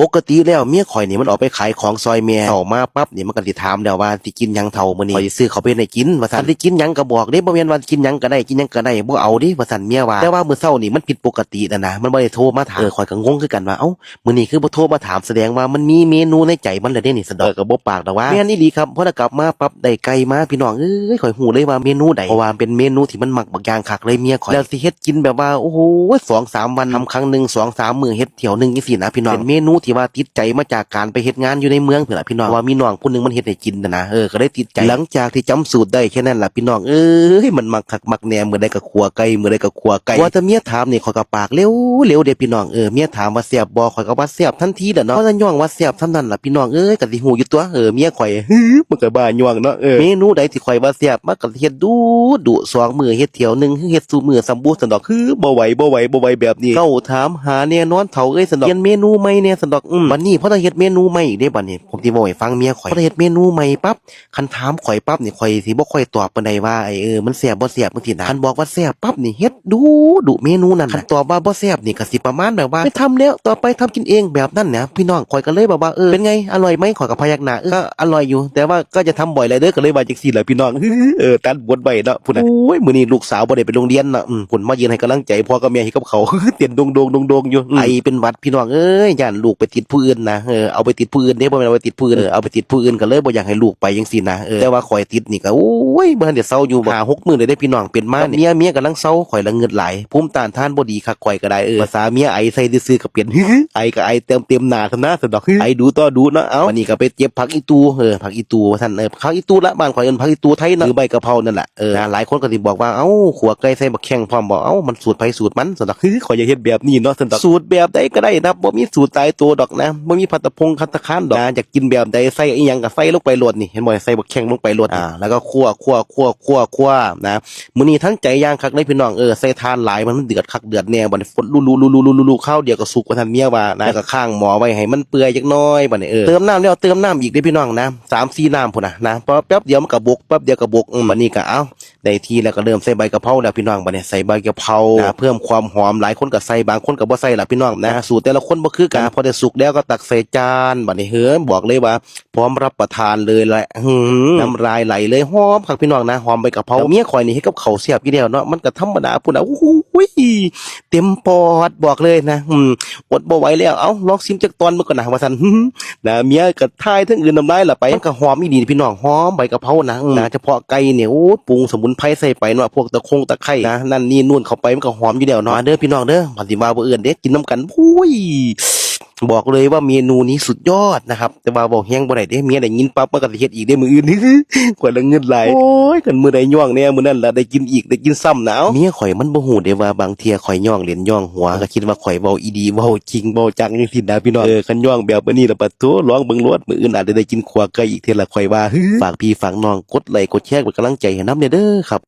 ปกติแล้วเมียข่อยนี่มันออกไปขายของซอยแม่เข้ามาปั๊บนี่มันก็สิถามแล้วว่าสิกินหยังเท่ามื้อนี้ข่อยสิซื้อเขาวไปให้กินว่าซั่นสิกินหยังก็บอกเด้บ่แม่นว่ากินหยังก็ได้กินหยังก็ได้บ่เอาเดิว่าซั่นเมียว่าแต่ว่ามื้อเช้านี่มันผิดปกตินะนะมันบ่ได้โทรมาถามเออข่อยก็งงคือกันว่าเอ้ามื้อนี้คือบ่โทรมาถามแสดงว่ามันมีเมนูในใจมันแล้วเด้นี่สะดอกเออก็บ่ปากดอกว่าแม่นอีหลีครับพอได้กลับมาปั๊บได้ไก่มาพี่น้องเอ้ยข่อยฮู้เลยว่าเมนูใดเพราะว่าเป็นเมนูที่มันมักบักอย่างคักเลยเมียข่อยแล้วสิเฮ็ดกินแบบว่าโอ้โหสองสามวันทำครั้งหนึงสองสามมื้อเฮ็ดเที่ยวหนึงจังซี่นะพี่น้องเป็นเมนูที่ว่าติดใจมาจากการไปเฮ็ดงานอยู่ในเมืองเพิ่นล่ะพี่น้องว่ามีน้องผู้หนึงมันเฮ็ดให้กินนะนะเออก็ได้ติดใจหลังจากที่จำสูตรได้แค่นั้นล่ะพี่น้องเอ้ยมันมักคักมักแหน่มื้อใดก็ขัวไก่มื้อใดก็ขัวไก่ว่าแต่เมียถามนี่ขอยก็ปากเร็วเร็วเด้พี่น้องเออเมียถามว่าแซ่บบ่ข่อยก็ว่าแซ่บทันทีแหละเนาะเพราะฉะย่องว่าแซ่บท่านั้นล่ะพี่น้องเอ้ยก็สิฮู้อยู่ตัวเออเมียข่อยฮึมันก็บ้าย่องเนาะเออเมนูใดที่ข่อยว่าแซ่บมันก็เฮ็ดดูดุสองมื้อเฮ็ดเที่ยวหนึงเฮ็ดสู่มื้อสำบูสันดอกคือบ่ไหวบ่ไหวบ่ไหวแบบนี้เจ้าถามหาแน่นอนเฒ่าเอ้ยสันดอกเปลี่ยนเมนูใหม่แน่สันดอกอืมบัดนี้พอต้องเฮ็ดเมนูใหม่อีกเด้บัดนี้ผมสิบอกให้ฟังเมียข่อยพอต้องเฮ็ดเมนูใหม่ปั๊บคันถามข่อยปั๊บนี่ข่อยสิบ่ค่อยตอบปานใดว่าไอ้เออมันแซ่บบ่แซ่บจังซี่นะคันบอกว่าแซ่บปั๊บนี่เฮ็ดดูดุเมนูนั้นคันตอบว่าบ่แซ่บนี่ก็สิประมาณแบบว่าไม่ทำแล้วต่อไปทำกินเองแบบนั้นนะพี่น้องข่อยก็เลยแบบว่าเออเป็นไงอร่อยไหมข่อยก็พยักหน้าเออก็อร่อยอยู่ แต่ว่าก็จะทำบ่อยหลายเด้อก็เลยว่าจังซี่แหละพี่น้องเออตัดบทไว้เนาะพุ่นน่ะโอ้ยมื้อนี้ลูกสาวบ่ได้ไปโรงเรียนเนาะอืมพุ่นมายืนให้กำลังใจพ่อกับแม่เฮ็ดกับเขาวเต้นดงๆดงๆอยู่อืมไอเป็นหวัดพี่น้องเอ้ยย่านลูกไปติดผู้อื่นนะเออเอาไปติดผู้อื่นเด้บ่แม่นเอาไปติดผู้อื่นเออเอาไปติดผู้อื่นก็เลยบ่อยากให้ลูกไปจังซี่นะเออแต่ว่าข่อยติดนี่ก็โอ้ยบ่ทันได้เซาอยู่5 6มื้อเลยได้พี่น้องเป็นมาเนี่ยเมียเมียกำลังเซาข่อยละเงิดหลายภูมิต้านทานบ่ดีคักข่อยก็ได้เออภาษาเมียไอใส่ซื่อๆก็เปลี่ยนไอก็ไอเต็มเต็มๆหน้าซะนะสะดอกไอดูต่อดูเนาะเอ้าวันนี้ก็ไปเจ็บผักอีตูเออผักอีตูว่าซั่นเออผักอีตูละบ้านข่อยเอิ้นผักอีตูไทยนะหรือใบกะเพรานั่นแหละเออนะหลายคนก็สิบอกว่าเอ้าขัวไก่ใส่บักแข้งพร้อมบอกเอ้ามันสูตรไผสูตรมันสะดอกข่อยอยากเฮ็ดแบบนี้เนาะสะดอกสูตรแบบใดก็ได้นะบ่มีสูตรตายตัวดอกนะบ่มีพัตตะพงคัตตะคานดอกนะอยากกินแบบใดใส่อีหยังก็ใส่ลงไปโลดนี่เห็นบ่ใส่บักแข้งลงไปโลดอ่าแล้วก็คั่วคั่วคั่วคั่วคั่วนะมื้อนี้ทั้งใจย่างคักเลยพี่น้องเออใส่ทานหลายมันเดือดคักเดือดแน่บัดนี้ฝนลุๆๆๆๆๆข้าวเดียวก็สุกว่าท่านเมียว่านะแล้วก็ข้างหม้อไว้ให้มันเปื่อยจักหน้อยบัดนี้เออเติมน้ำแล้วเติมน้ำอีกเด้อพี่น้องนะ3 4น้ำพุ่นน่ะนะเพราะแป๊บเดียวมันก็บกแป๊บเดียวก็บกอืมบัดนี้ก็เอ้า ได้ที่แล้วก็เริ่มใส่ใบกะเพราแล้วพี่น้องบัดนี้ใส่ใบกะเพรานะเพิ่มความหอมหลายคนก็ใส่บางคนก็บ่ใส่ล่ะพี่น้องนะสูตรแต่ละคนบ่คือกันพอได้สุกแล้วก็ตักใส่จานบัดนี้เฮ้อบอกเลยว่า พร้อมรับประทานเลยแหละหืมน้ำลายไหลเลยหอมคักพี่น้องนะหอมใบกะเพราเมียข่อยนี่เฮ็ดกับข้าวเสียบอยู่แล้วเนาะมันก็ธรรมดาพุ่นน่ะโอ้โหเต็มปอดบอกเลยนะอืมอดบ่ไหวแล้วเอ้าลองชิมจักตอนมื้อก่อนนะว่าซั่นนะเมียก็ทายทั้งอื่นน้ำลายละไปมันก็หอมอีดีพี่น้องหอมใบกะเพรานะอืมนะเฉพาะไก่เนี่ยโอ้ปรุงสมุนไพรใส่ไปเนาะพวกตะคงตะไคร่นะนั่นนี่นู่นเข้าไปมันก็หอมอยู่แล้วเนาะเด้อพี่น้องเด้อปฏิมาบ่เอื่นเด้กินน้ำกันพุ้ย บอกเลยว่าเมนูนี้สุดยอดนะครับ แต่ว่าบอกแฮงบ่ได้เด้เมียได้ยินปั๊บมันก็สิเฮ็ดอีกได้มื้ออื่นกว่าละเงินหลายโอ้ยกันมื้อใดย่องแน่มื้อนั้นล่ะได้กินอีกได้กินซ้ำหนาวเมียข่อยมันบ่ฮู้เด้ว่าบางเที่ยข่อยย่องเล่นย่องหัวก็คิดว่าข่อยเว้าอีดีเว้าจริงเว้าจังจังซี่นะพี่น้องเออคันย่องแบบนี้ล่ะปะโถร้องเบิ่งรวดมื้ออื่นอาจจะได้กินขัวไก่อีกเทื่อละข่อยว่าฝากพี่ฝากน้องกดไลค์กดแชร์เป็นกำลังใจให้นำเด้อครับ